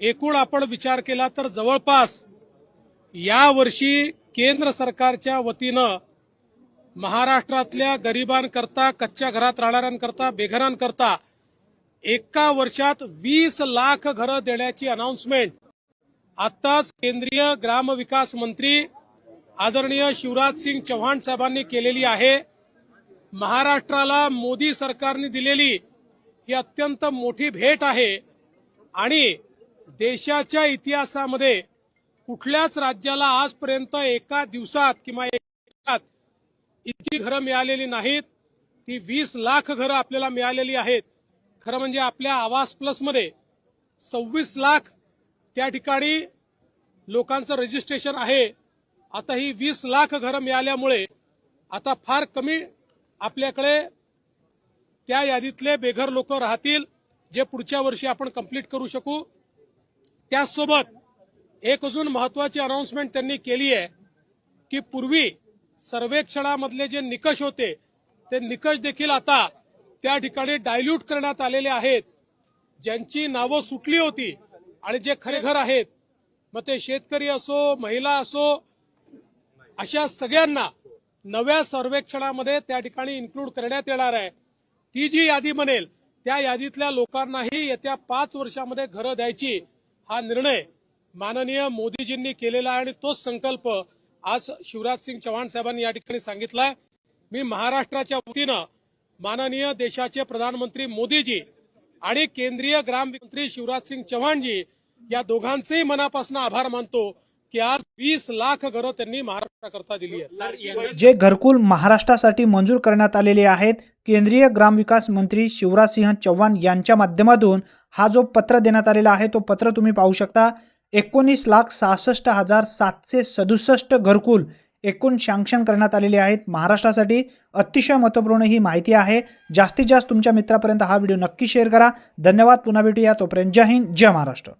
एकूण आपण विचार केला तर जवळपास यावर्षी केंद्र सरकारच्या वतीनं महाराष्ट्रातल्या गरिबांकरता कच्च्या घरात राहणाऱ्यांकरता बेघरांकरता एका वर्षात वीस लाख घरं देण्याची अनाउन्समेंट आत्ताच केंद्रीय ग्रामविकास मंत्री आदरणीय शिवराज सिंग चव्हाण साहेबांनी केलेली आहे. महाराष्ट्राला मोदी सरकारने दिलेली ही अत्यंत मोठी भेट आहे. आणि देशाच्या इतिहासामध्ये कुठल्याच राज्याला आजपर्यंत एका दिवसात किंवा एका इतकी घरं मिळालेली नाहीत. ती वीस लाख घरं आपल्याला मिळालेली आहेत. खरं म्हणजे आपल्या आवास प्लसमध्ये सव्वीस लाख त्या ठिकाणी लोकांचं रजिस्ट्रेशन आहे. आता ही वीस लाख घरं मिळाल्यामुळे आता फार कमी आपल्याकडे त्या यादीतले बेघर लोक राहतील जे पुढच्या वर्षी आपण कंप्लीट करू शकू. त्याचसोबत एक अजून महत्वाची अनाउन्समेंट त्यांनी केली आहे की पूर्वी सर्वेक्षणामधले जे निकष होते ते निकष देखील आता त्या ठिकाणी डायल्यूट करण्यात आलेले आहेत. ज्यांची नावं सुटली होती आणि जे खरे घर आहेत मग ते शेतकरी असो महिला असो अशा सगळ्यांना नव्या सर्वेक्षणामध्ये त्या ठिकाणी इन्क्लूड करण्यात येणार आहे. ती जी यादी बनेल त्या यादीतल्या लोकांनाही येत्या पाच वर्षामध्ये घरं द्यायची हा निर्णय माननीय मोदीजींनी केलेला आहे आणि तोच संकल्प आज शिवराज सिंग चव्हाण साहेबांनी या ठिकाणी सांगितलाय. मी महाराष्ट्राच्या वतीनं माननीय देशाचे प्रधानमंत्री मोदीजी आणि केंद्रीय ग्राममंत्री शिवराज सिंग चव्हाणजी या दोघांचेही मनापासून आभार मानतो की आज वीस लाख घरं त्यांनी महाराष्ट्राकरता दिली आहेत. जे घरकुल महाराष्ट्रासाठी मंजूर करण्यात आलेले आहेत केंद्रीय ग्रामविकास मंत्री शिवराजसिंह चव्हाण यांच्या माध्यमातून हा जो पत्र देण्यात आलेला आहे तो पत्र तुम्ही पाहू शकता. एकोणीस लाख सहासष्ट हजार सातशे सदुसष्ट घरकुल एकूण शँक्शन करण्यात आलेले आहेत. महाराष्ट्रासाठी अतिशय महत्त्वपूर्ण ही माहिती आहे. जास्तीत जास्त तुमच्या मित्रापर्यंत हा व्हिडिओ नक्की शेअर करा. धन्यवाद. पुन्हा भेटूया तोपर्यंत. जय हिंद. जय महाराष्ट्र.